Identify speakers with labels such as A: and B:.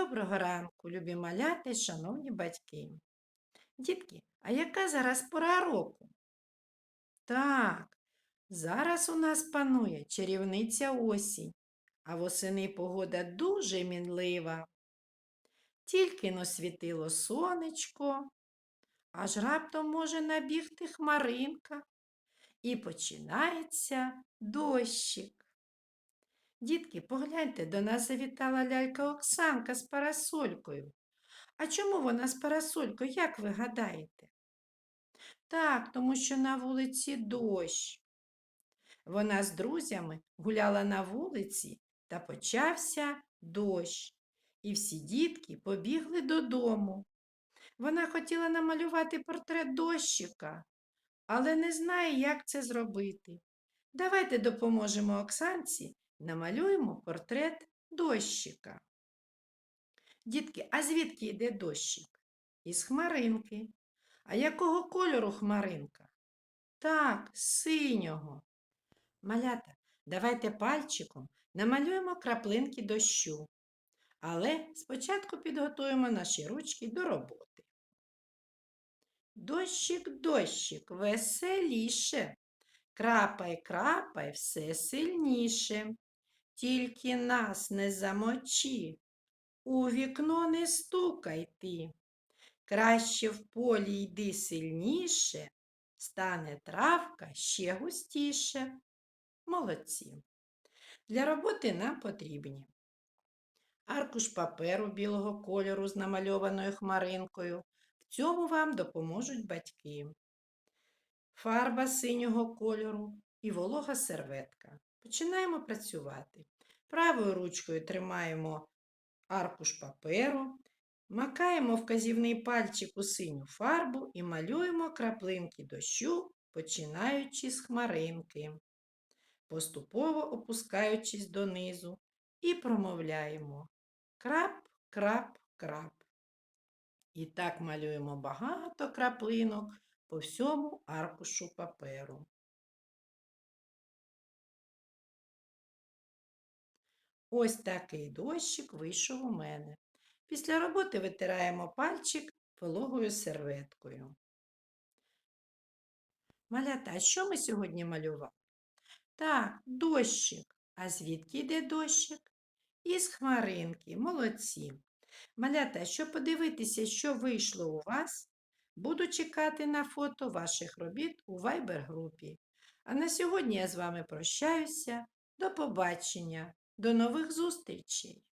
A: Доброго ранку, любі маляти, шановні батьки. Дітки, а яка зараз пора року? Так, зараз у нас панує чарівниця осінь, а восени погода дуже мінлива. Тільки но світило сонечко, аж раптом може набігти хмаринка, і починається дощик. Дітки, погляньте, до нас завітала лялька Оксанка з парасолькою. А чому вона з парасолькою, як ви гадаєте? Так, тому що на вулиці дощ. Вона з друзями гуляла на вулиці та почався дощ. І всі дітки побігли додому. Вона хотіла намалювати портрет дощика, але не знає, як це зробити. Давайте допоможемо Оксанці намалюємо портрет дощика. Дітки, а звідки йде дощик? Із хмаринки. А якого кольору хмаринка? Так, синього. Малята, давайте пальчиком намалюємо краплинки дощу. Але спочатку підготуємо наші ручки до роботи. Дощик, дощик, веселіше. Крапай, крапай, все сильніше. Тільки нас не замочи, у вікно не стукай ти. Краще в полі йди сильніше, стане травка ще густіше. Молодці. Для роботи нам потрібні аркуш паперу білого кольору з намальованою хмаринкою. В цьому вам допоможуть батьки. Фарба синього кольору і волога серветка. Починаємо працювати. Правою ручкою тримаємо аркуш паперу, макаємо вказівний пальчик у синю фарбу і малюємо краплинки дощу, починаючи з хмаринки, поступово опускаючись донизу, і промовляємо крап, крап, крап. І так малюємо багато краплинок по всьому аркушу паперу. Ось такий дощик вийшов у мене. Після роботи витираємо пальчик вологою серветкою. Малята, що ми сьогодні малювали? Так, дощик. А звідки йде дощик? Із хмаринки. Молодці. Малята, щоб подивитися, що вийшло у вас, буду чекати на фото ваших робіт у Viber-групі. А на сьогодні я з вами прощаюся. До побачення! До нових зустрічей!